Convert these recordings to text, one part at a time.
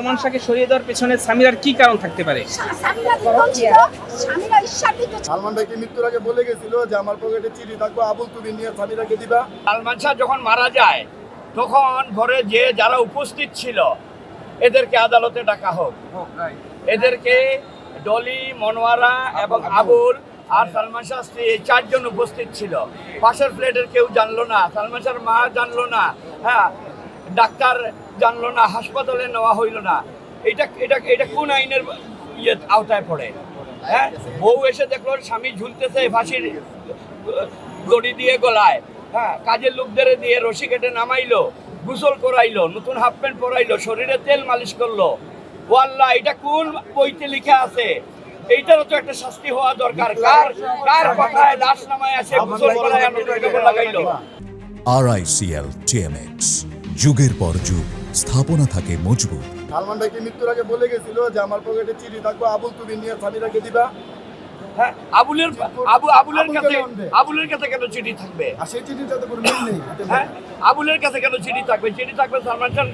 সালমান শাহকে সরিয়ে দেওয়ার পেছনে সামিরার কি কারণ থাকতে পারে? সালমান ভাইকে মৃত্যুর আগে বলে গেছিল যে আমার পকেটে চিঠি থাকব আবুল তুমি নিয়ে স্বামীরাকে দিবা? সালমান শাহ যখন মারা যায় তখন ঘরে যে যারা উপস্থিত ছিল এদেরকে আদালতে ডাকা হোক। এদেরকে ডলি মনোয়ারা এবং আবুল আর সালমান শাহ স্ত্রী এই চারজন উপস্থিত ছিল। পাশের ফ্ল্যাটের কেউ জানলো না সালমান শাহর মা জানলো না। হ্যাঁ ডাক্তার জানলো না হাসপাতালে নেওয়া হইল না। এটা এটা এটা কোন আইনের ইয়ে আওতায় পড়ে? হ্যাঁ? বউ এসে দেখল স্বামী ঝুলতেছে ফাঁসির গড়ি দিয়ে গলায়। হ্যাঁ? কাজের লোকদের দিয়ে রশি কেটে নামাইলো গুসল করাইলো নতুন হাফ প্যান্ট পরাইলো শরীরে তেল মালিশ করল। ও আল্লাহ এটা কোন বইতে লিখা আছে? এইটারও তো একটা শাস্তি হওয়া দরকার। কার কার কথায় লাশ নামায় আছে গোসল করায় আর নতুন কাপড় লাগাইলো? আরআইসিএল টিএমএক্স যুগের পর যুগ স্থাপনা থাকে মজবুত। সালমান ভাইকে মৃত্যুর আগে বলে গেছিল যে আমার পকেটে চিঠি থাকব আবুল তুমি নিয়ে স্বামীরাকে দিবা। হ্যাঁ আবুলের আবু আবুলের কাছে আবুলের কাছে কেন চিঠি থাকবে? আর সেই চিঠিটাতে কোনো মিল নেই হ্যাঁ আবুলের কাছে কেন চিঠি থাকবে? চিঠি থাকবে সালমান খান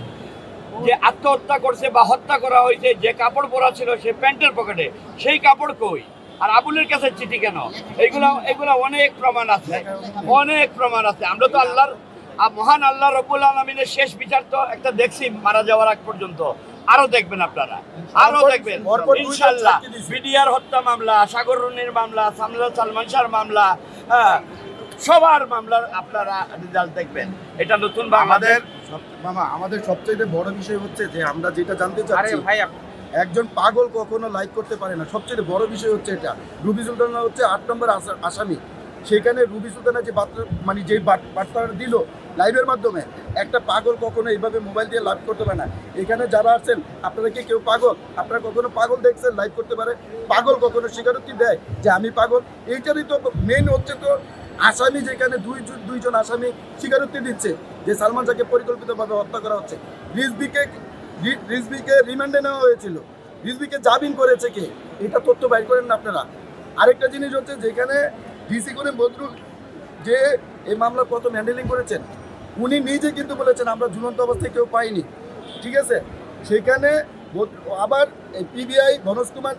যে আত্মহত্যা করছে বা হত্যা করা হয়েছে যে কাপড় পরা ছিল সে প্যান্টের পকেটে সেই কাপড় কই? আর আবুলের কাছে চিঠি কেন? এগুলো এগুলো অনেক প্রমাণ আছে। অনেক প্রমাণ আছে। আমরা তো আল্লাহর আ- মহান আল্লাহ রব্বুল আলমিনের শেষ বিচার তো একটা দেখছি মারা যাওয়ার আগ পর্যন্ত। আরও দেখবেন আপনারা। আরও দেখবেন। ইনশাল্লাহ। বিডিআর হত্যা মামলা সাগর রুনির মামলা সামলা সালমান শাহর মামলা হ্যাঁ সবার মামলার আপনারা রেজাল্ট দেখবেন। এটা নতুন আমাদের মামা আমাদের সবচেয়ে বড় বিষয় হচ্ছে যে আমরা যেটা জানতে আরে চাচ্ছি ভাই একজন পাগল কখনো লাইক করতে পারে না। সবচেয়ে বড় বিষয় হচ্ছে এটা। রুবি সুলতানা হচ্ছে আট নম্বর আসা- আসামি। সেখানে রুবি সুলতানা যে বার্তা মানে যে বার্ত- বার্তাটা দিল লাইভের মাধ্যমে। একটা পাগল কখনো এইভাবে মোবাইল দিয়ে লাইভ করতে পারে না। এখানে যারা আছেন আপনারা কি কেউ পাগল? আপনারা কখনো পাগল দেখছেন, লাইভ করতে পারে? পাগল কখনো স্বীকারোক্তি দেয় যে আমি পাগল? এইটারই তো মেন হচ্ছে তো আসামি যেখানে দুই দুইজন আসামি স্বীকারোক্তি দিচ্ছে যে সালমান শাহকে পরিকল্পিতভাবে হত্যা করা হচ্ছে। রিজবিকে রিজবিকে রিমান্ডে নেওয়া হয়েছিল। রিজবিকে জামিন করেছে কে? এটা তথ্য বাইর করেন না আপনারা। আরেকটা জিনিস হচ্ছে যেখানে ডিসি করে বদরুল যে এই মামলা প্রথম হ্যান্ডেলিং করেছেন উনি নিজে কিন্তু বলেছেন, আমরা ঝুলন্ত অবস্থায় কেউ পাইনি। ঠিক আছে? সেখানে আবার পিবিআই মনোজ কুমার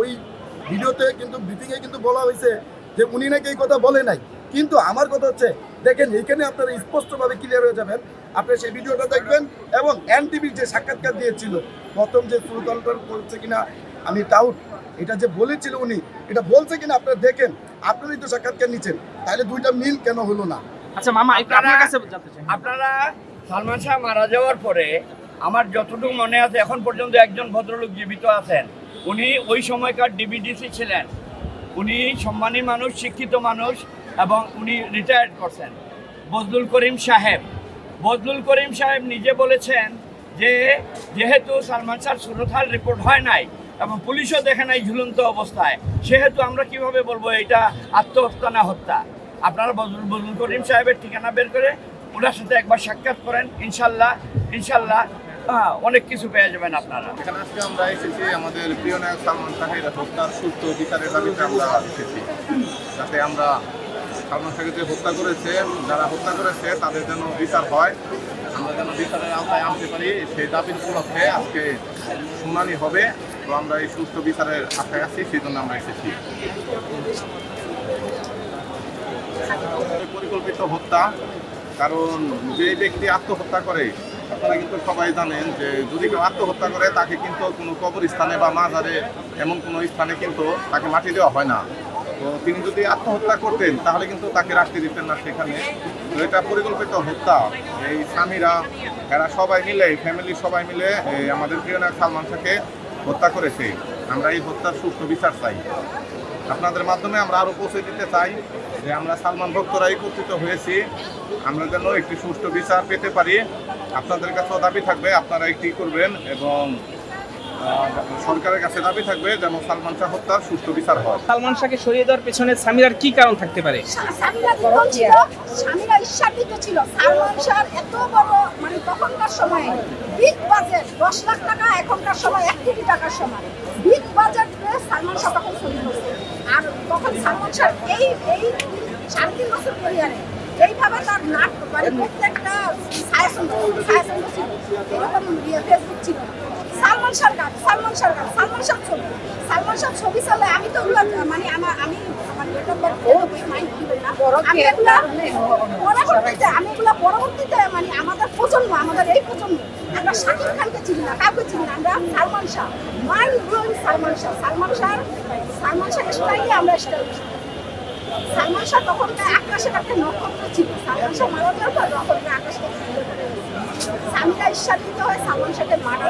ওই ভিডিওতে কিন্তু ব্রিফিংয়ে কিন্তু বলা হয়েছে যে উনি নাকি এই কথা বলে নাই। কিন্তু আমার কথা হচ্ছে, দেখেন এখানে আপনারা স্পষ্টভাবে ক্লিয়ার হয়ে যাবেন। আপনি সেই ভিডিওটা দেখবেন এবং এনটিভির যে সাক্ষাৎকার দিয়েছিল, প্রথম যে সুরতলটল করছে কিনা, আমি টাউট এটা যে বলেছিল উনি, এটা বলছে কিনা আপনারা দেখেন। আপনারাই তো সাক্ষাৎকার নিচ্ছেন, তাহলে দুইটা মিল কেন হলো না? আচ্ছা মামা আপনার কাছে জানতে চাই। আপনারা সালমান শাহ মারা যাওয়ার পরে আমার যতটুকু মনে আছে এখন পর্যন্ত একজন ভদ্রলোক জীবিত আছেন। উনি ওই সময়কার ডিবিডিসি ছিলেন। উনি সম্মানী মানুষ শিক্ষিত মানুষ এবং উনি রিটায়ার্ড করছেন। বজলুল করিম সাহেব। বজলুল করিম সাহেব নিজে বলেছেন যে যেহেতু সালমান শাহ সুরথাল রিপোর্ট হয় নাই এবং পুলিশও দেখে নাই ঝুলন্ত অবস্থায় সেহেতু আমরা কীভাবে বলব এটা আত্মহত্যা না হত্যা? আপনারা বজলুল করিম সাহেবের ঠিকানা বের করে ওনার সাথে একবার সাক্ষাৎ করেন, ইনশাল্লাহ ইনশাল্লাহ অনেক কিছু পেয়ে যাবেন আপনারা। এখানে আজকে আমরা এসেছি আমাদের প্রিয় নায়ক সালমান শাহের হত্যার সুস্থ বিচারের দাবিতে আমরা এসেছি। যাতে আমরা সালমান শাহকে যে হত্যা করেছে, যারা হত্যা করেছে, তাদের যেন বিচার হয়। আমরা যেন বিচারের আওতায় আনতে পারি, সেই দাবির উপলক্ষে আজকে শুনানি হবে। তো আমরা এই সুস্থ বিচারের আশায় আছি, সেই জন্য আমরা এসেছি। পরিকল্পিত হত্যা, কারণ যে ব্যক্তি আত্মহত্যা করে, আপনারা কিন্তু সবাই জানেন যে যদি কেউ আত্মহত্যা করে, তাকে কিন্তু কোনো কবরস্থানে বা মাজারে এমন কোনো স্থানে কিন্তু তাকে মাটি দেওয়া হয় না। তো তিনি যদি আত্মহত্যা করতেন, তাহলে কিন্তু তাকে রাখতে দিতেন না সেখানে। তো এটা পরিকল্পিত হত্যা। এই স্বামীরা, এরা সবাই মিলে ফ্যামিলির সবাই মিলে আমাদের প্রিয় সালমান শাহকে হত্যা করেছে। আমরা এই হত্যার সুষ্ঠু বিচার চাই। আপনাদের মাধ্যমে আমরা আরও পৌঁছে দিতে চাই যে আমরা সালমান ভক্তরা একত্রিত হয়েছি। আমরা যেন একটি সুষ্ঠু বিচার পেতে পারি। আপনাদের কাছেও দাবি থাকবে আপনারা একটি করবেন এবং সরকারের কাছে দাবি থাকবে যেন সালমান শাহ হত্যার সুষ্ঠু বিচার হয়। সালমান শাহকে সরিয়ে দেওয়ার পেছনে সামিরার কি কারণ থাকতে পারে? স্বামীরা নির্মল ছিল? স্বামীরা ঈশ্বরদীত ছিল। সালমান শাহর এত বড় মানে তখনকার সময়ে বিগ বাজেট দশ লাখ টাকা এখনকার সময় এক কোটি টাকার সময় বিগ বাজেট সালমান শাহ তখন তখন সালমান শাহ এই এই সাড়ে তিন বছর ক্যারিয়ারে এইভাবে তার নাট মানে প্রত্যেকটা ছায়াছন্দ ছায়াছন্দ ছিল এরকম ইয়ে ফেসবুক ছিল না। সালমান শাহ গান সালমান শাহ গান সালমান শাহ ছবি। সালমান শাহ ছবি চলে আমি তো ওগুলো মানে আমার আমি আমার আমি এগুলা পরবর্তীতে আমি এগুলা পরবর্তীতে মানে আমাদের প্রজন্ম আমাদের এই প্রজন্ম আমরা শাকিব খানকে চিনি না কাউকে চিনি না আমরা Salman Shah. Mind blowing Salman Shah. Salman Shah Salman Shah স্টাইলে আমরা স্টাইল সালমান শাহ তখন আকাশে একটা নক্ষত্র ছিল। সালমান শাহ মারা যাওয়ার পর ঈশ্বর দিতে হয় সালমান সাথে মারা